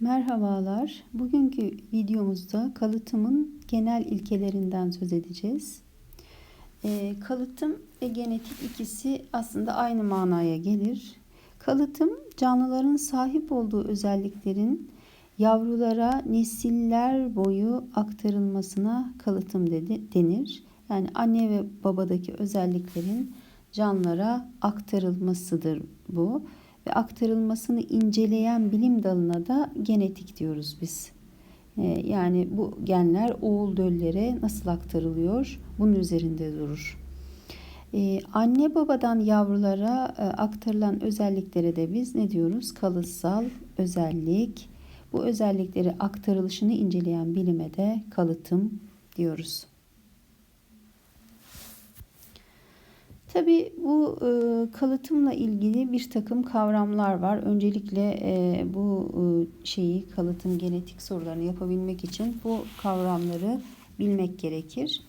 Merhabalar. Bugünkü videomuzda kalıtımın genel ilkelerinden söz edeceğiz. E, kalıtım ve genetik ikisi aslında aynı manaya gelir. Kalıtım canlıların sahip olduğu özelliklerin yavrulara nesiller boyu aktarılmasına kalıtım dedi, denir. Yani anne ve babadaki özelliklerin canlılara aktarılmasıdır bu ve aktarılmasını inceleyen bilim dalına da genetik diyoruz biz. Ee, yani bu genler oğul döllere nasıl aktarılıyor? Bunun üzerinde durur. Ee, anne babadan yavrulara e, aktarılan özelliklere de biz ne diyoruz? Kalıtsal özellik. Bu özellikleri aktarılışını inceleyen bilime de kalıtım diyoruz. Tabi bu e, kalıtımla ilgili bir takım kavramlar var. Öncelikle e, bu e, şeyi kalıtım genetik sorularını yapabilmek için bu kavramları bilmek gerekir.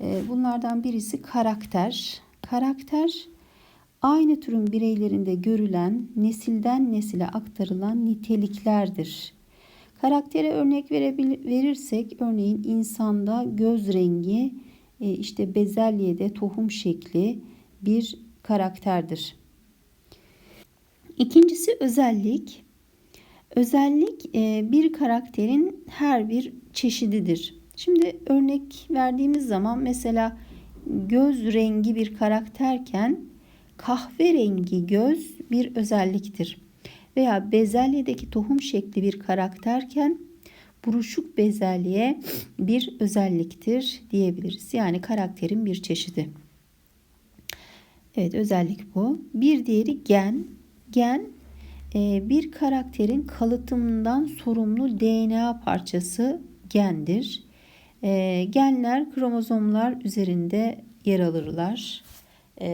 E, bunlardan birisi karakter. Karakter aynı türün bireylerinde görülen nesilden nesile aktarılan niteliklerdir. Karaktere örnek verirsek örneğin insanda göz rengi, e, işte bezelyede tohum şekli, bir karakterdir. İkincisi özellik. Özellik e, bir karakterin her bir çeşididir. Şimdi örnek verdiğimiz zaman mesela göz rengi bir karakterken kahverengi göz bir özelliktir. Veya bezelyedeki tohum şekli bir karakterken buruşuk bezelye bir özelliktir diyebiliriz. Yani karakterin bir çeşidi. Evet özellik bu. Bir diğeri gen. Gen e, bir karakterin kalıtımından sorumlu DNA parçası gendir. E, genler kromozomlar üzerinde yer alırlar. E,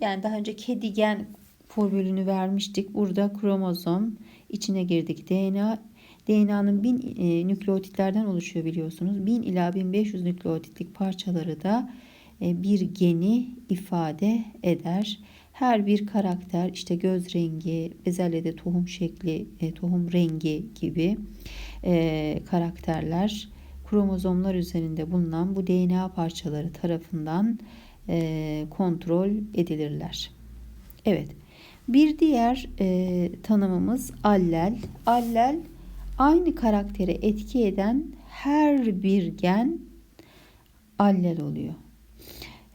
yani daha önce kedi gen formülünü vermiştik. Burada kromozom içine girdik. DNA DNA'nın bin e, nükleotitlerden oluşuyor biliyorsunuz. 1000 ila 1500 nükleotitlik parçaları da bir geni ifade eder. Her bir karakter işte göz rengi, bezelyede tohum şekli, e, tohum rengi gibi e, karakterler kromozomlar üzerinde bulunan bu DNA parçaları tarafından kontrol edilirler. Evet. Bir diğer e, tanımımız allel. Allel aynı karaktere etki eden her bir gen allel oluyor.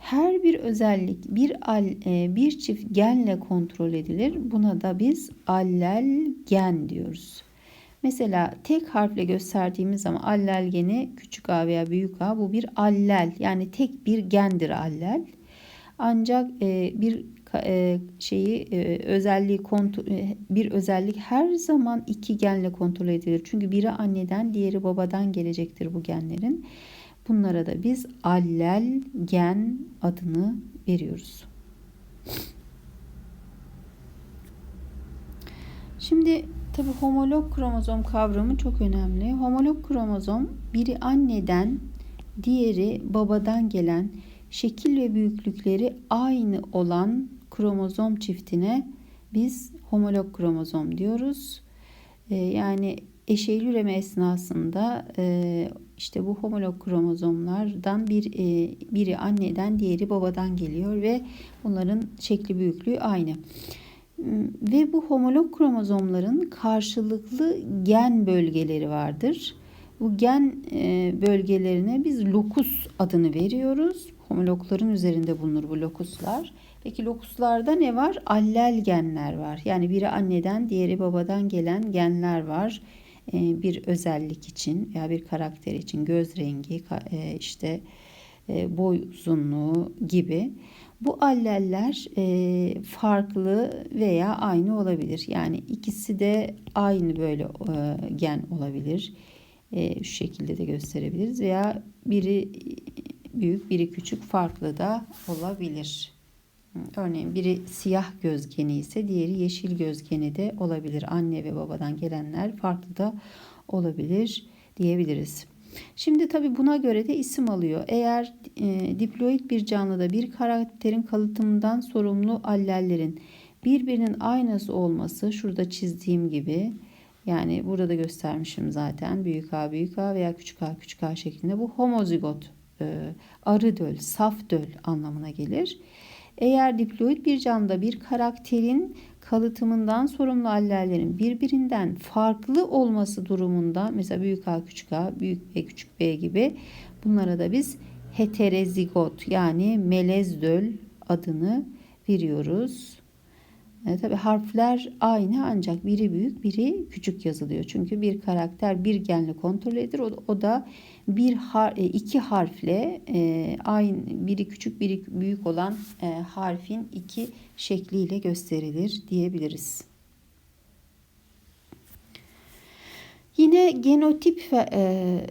Her bir özellik bir al, e, bir çift genle kontrol edilir. Buna da biz allel gen diyoruz. Mesela tek harfle gösterdiğimiz zaman allel geni küçük a veya büyük a bu bir allel yani tek bir gendir allel. Ancak e, bir e, şeyi özelliği bir özellik her zaman iki genle kontrol edilir. Çünkü biri anneden diğeri babadan gelecektir bu genlerin. Bunlara da biz allel gen adını veriyoruz. Şimdi tabi homolog kromozom kavramı çok önemli. Homolog kromozom biri anneden, diğeri babadan gelen şekil ve büyüklükleri aynı olan kromozom çiftine biz homolog kromozom diyoruz. Ee, yani eşeğli üreme esnasında e, işte bu homolog kromozomlardan bir e, biri anneden diğeri babadan geliyor ve bunların şekli büyüklüğü aynı. Ve bu homolog kromozomların karşılıklı gen bölgeleri vardır. Bu gen e, bölgelerine biz lokus adını veriyoruz. Homologların üzerinde bulunur bu lokuslar. Peki lokuslarda ne var? Allel genler var. Yani biri anneden, diğeri babadan gelen genler var. E, bir özellik için veya bir karakter için göz rengi e, işte e, boy uzunluğu gibi bu alleller farklı veya aynı olabilir. Yani ikisi de aynı böyle gen olabilir. Şu şekilde de gösterebiliriz veya biri büyük biri küçük farklı da olabilir. Örneğin biri siyah gözgeni ise diğeri yeşil gözgeni de olabilir. Anne ve babadan gelenler farklı da olabilir diyebiliriz. Şimdi tabi buna göre de isim alıyor. Eğer e, diploid bir canlıda bir karakterin kalıtımından sorumlu allellerin birbirinin aynısı olması şurada çizdiğim gibi Yani burada da göstermişim zaten büyük A büyük A veya küçük A küçük A şeklinde bu homozigot e, arı döl, saf döl anlamına gelir. Eğer diploid bir canlıda bir karakterin kalıtımından sorumlu allellerin birbirinden farklı olması durumunda mesela büyük A küçük A, büyük B küçük B gibi bunlara da biz heterozigot yani melez döl adını veriyoruz. E, tabii harfler aynı ancak biri büyük biri küçük yazılıyor. Çünkü bir karakter bir genle kontrol edilir. O, o da bir har, e, iki harfle e, aynı biri küçük biri büyük olan e, harfin iki şekliyle gösterilir diyebiliriz. Yine genotip e,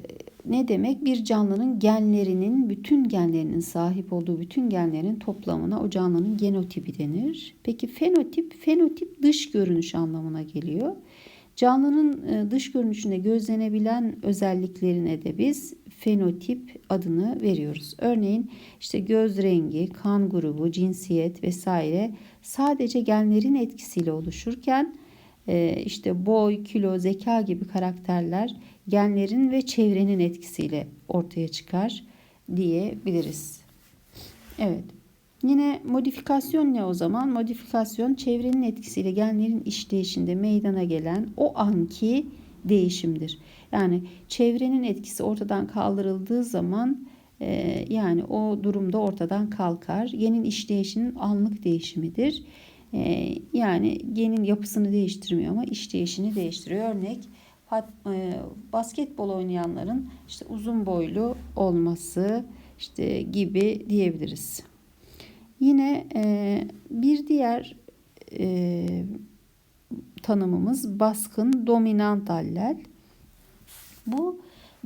ne demek? Bir canlının genlerinin, bütün genlerinin sahip olduğu bütün genlerin toplamına o canlının genotipi denir. Peki fenotip, fenotip dış görünüş anlamına geliyor. Canlının e, dış görünüşünde gözlenebilen özelliklerine de biz fenotip adını veriyoruz. Örneğin işte göz rengi, kan grubu, cinsiyet vesaire sadece genlerin etkisiyle oluşurken e, işte boy, kilo, zeka gibi karakterler genlerin ve çevrenin etkisiyle ortaya çıkar diyebiliriz. Evet. Yine modifikasyon ne o zaman? Modifikasyon çevrenin etkisiyle genlerin işleyişinde meydana gelen o anki değişimdir. Yani çevrenin etkisi ortadan kaldırıldığı zaman e, yani o durumda ortadan kalkar. Genin işleyişinin anlık değişimidir. E, yani genin yapısını değiştirmiyor ama işleyişini değiştiriyor. Örnek basketbol oynayanların işte uzun boylu olması işte gibi diyebiliriz. Yine e, bir diğer e, tanımımız baskın dominant allel. Bu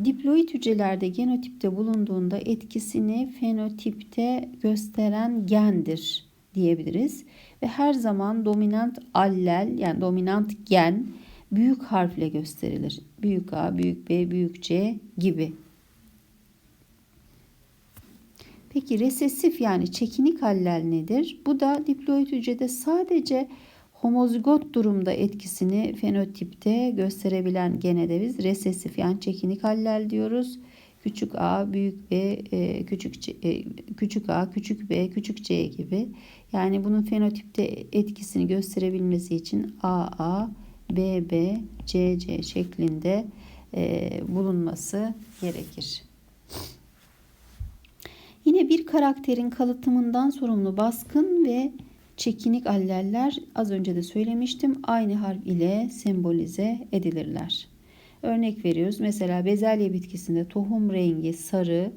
diploid hücrelerde genotipte bulunduğunda etkisini fenotipte gösteren gendir diyebiliriz. Ve her zaman dominant allel yani dominant gen büyük harfle gösterilir. Büyük A, büyük B, büyük C gibi. Peki resesif yani çekinik haller nedir? Bu da diploid hücrede sadece homozigot durumda etkisini fenotipte gösterebilen gene de biz resesif yani çekinik haller diyoruz. Küçük a, büyük b, e, küçük c, e, küçük a, küçük b, küçük c gibi. Yani bunun fenotipte etkisini gösterebilmesi için a, a, BB, CC şeklinde e, bulunması gerekir. Yine bir karakterin kalıtımından sorumlu baskın ve çekinik alleller az önce de söylemiştim aynı harf ile sembolize edilirler. Örnek veriyoruz. Mesela bezelye bitkisinde tohum rengi sarı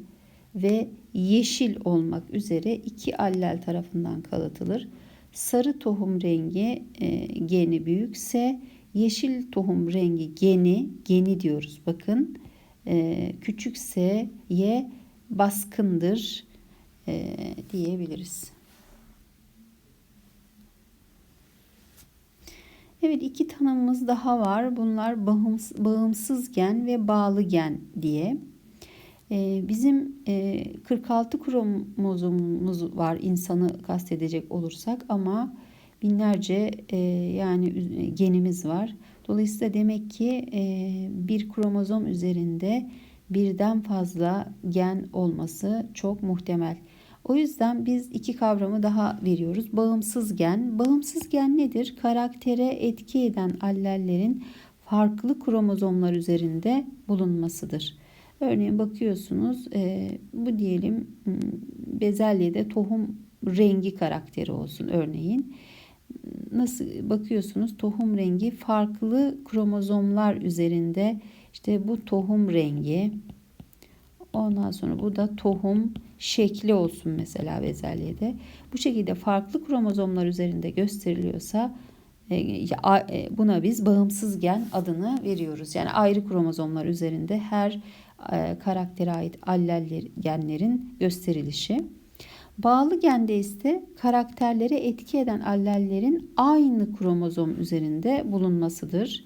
ve yeşil olmak üzere iki allel tarafından kalıtılır. Sarı tohum rengi e, geni büyükse Yeşil tohum rengi geni, geni diyoruz bakın. E, küçükse ye baskındır e, diyebiliriz. Evet iki tanımımız daha var. Bunlar bağımsız gen ve bağlı gen diye. Ee, bizim 46 e, kromozomumuz var insanı kastedecek olursak ama binlerce e, yani genimiz var. Dolayısıyla demek ki e, bir kromozom üzerinde birden fazla gen olması çok muhtemel. O yüzden biz iki kavramı daha veriyoruz. Bağımsız gen. Bağımsız gen nedir? Karaktere etki eden allellerin farklı kromozomlar üzerinde bulunmasıdır. Örneğin bakıyorsunuz e, bu diyelim bezelyede tohum rengi karakteri olsun örneğin nasıl bakıyorsunuz tohum rengi farklı kromozomlar üzerinde işte bu tohum rengi ondan sonra bu da tohum şekli olsun mesela bezelyede. Bu şekilde farklı kromozomlar üzerinde gösteriliyorsa e, e, buna biz bağımsız gen adını veriyoruz. Yani ayrı kromozomlar üzerinde her e, karaktere ait alleller genlerin gösterilişi. Bağlı gende ise karakterlere etki eden allellerin aynı kromozom üzerinde bulunmasıdır.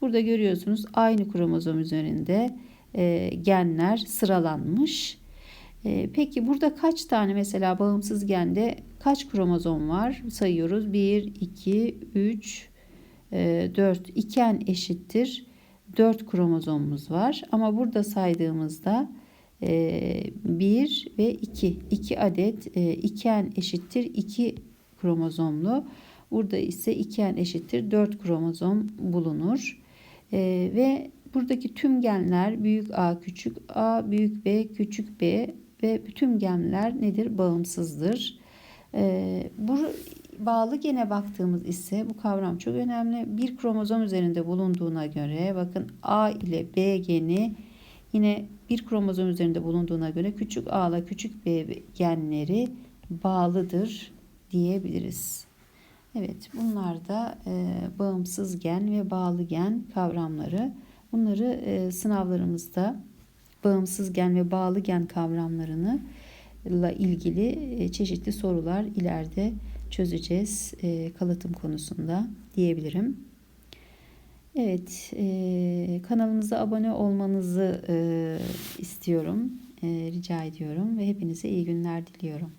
Burada görüyorsunuz aynı kromozom üzerinde e, genler sıralanmış. E, peki burada kaç tane mesela bağımsız gende kaç kromozom var? Sayıyoruz. 1, 2, 3, e, 4 iken eşittir 4 kromozomumuz var. Ama burada saydığımızda 1 ve 2. 2 adet e, iken eşittir 2 kromozomlu. Burada ise iken eşittir 4 kromozom bulunur. E, ve buradaki tüm genler büyük A küçük A büyük B küçük B ve tüm genler nedir? Bağımsızdır. E, bu bağlı gene baktığımız ise bu kavram çok önemli. Bir kromozom üzerinde bulunduğuna göre bakın A ile B geni yine bir kromozom üzerinde bulunduğuna göre küçük A ile küçük B genleri bağlıdır diyebiliriz. Evet bunlar da e, bağımsız gen ve bağlı gen kavramları. Bunları e, sınavlarımızda bağımsız gen ve bağlı gen kavramlarını ile ilgili e, çeşitli sorular ileride çözeceğiz e, kalıtım konusunda diyebilirim. Evet e, kanalımıza abone olmanızı e, istiyorum, e, rica ediyorum ve hepinize iyi günler diliyorum.